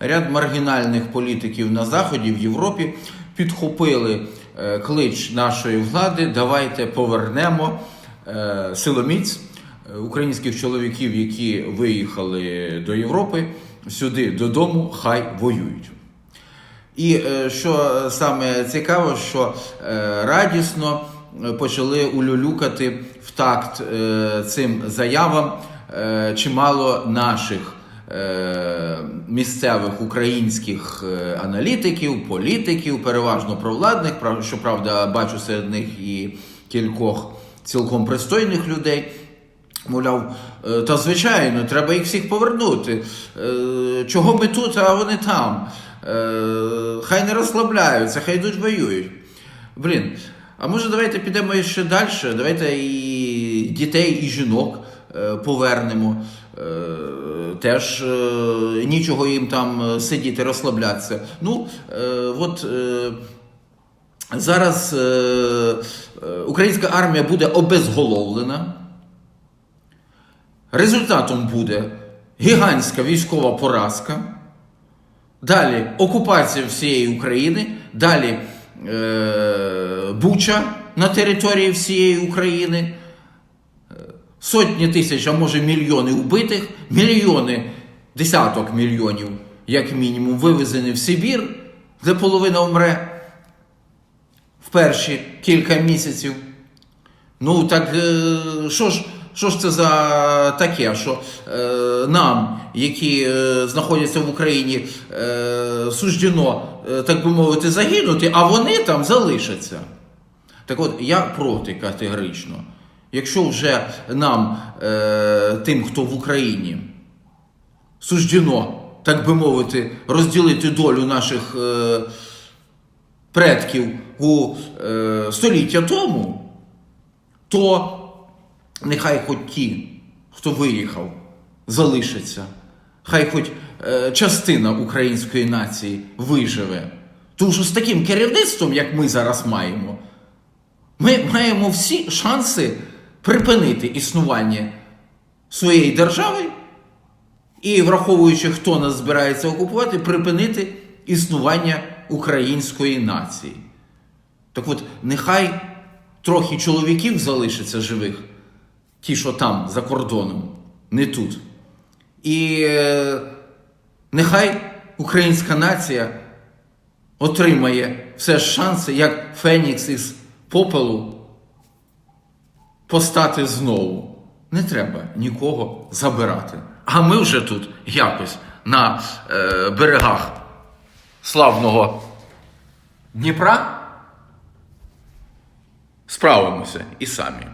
ряд маргінальних політиків на Заході, в Європі підхопили е, клич нашої влади. Давайте повернемо е, силоміць е, українських чоловіків, які виїхали до Європи, сюди додому, хай воюють. І що саме цікаво, що радісно почали улюлюкати в такт цим заявам чимало наших місцевих українських е, аналітиків, політиків, переважно провладних, щоправда, бачу серед них і кількох цілком пристойних людей. Мовляв, «Е, та звичайно, треба їх всіх повернути. Е, Чого ми тут, а вони там? Е, Хай не розслабляються, хай йдуть воюють. Блін, а може давайте підемо ще далі? Давайте і дітей, і жінок е, повернемо. Е, Теж е, нічого їм там е, сидіти, розслаблятися. Ну, от. Зараз українська армія буде обезголовлена. Результатом буде гігантська військова поразка. Далі окупація всієї України, далі Буча на території всієї України, сотні тисяч, а може мільйони вбитих, мільйони, десяток мільйонів, як мінімум, вивезені в Сибір, де половина умре в перші кілька місяців. Ну так е, що ж, що ж це за таке, що е, нам, які е, знаходяться в Україні, е, суждено, е, так би мовити, загинути, а вони там залишаться. Так от, я проти категорично. Якщо вже нам, е, тим, хто в Україні, суждено, так би мовити, розділити долю наших е, предків у е, століття тому, то нехай хоч ті, хто виїхав, залишаться. Хай хоч е, частина української нації виживе. Тому що з таким керівництвом, як ми зараз маємо, ми маємо всі шанси припинити існування своєї держави і, враховуючи, хто нас збирається окупувати, припинити існування української нації. Так от, нехай трохи чоловіків залишиться живих, ті, що там, за кордоном, не тут. І е, нехай українська нація отримає все ж шанси, як Фенікс із попелу, постати знову. Не треба нікого забирати. А ми вже тут якось на е, берегах славного Дніпра справимося і самі.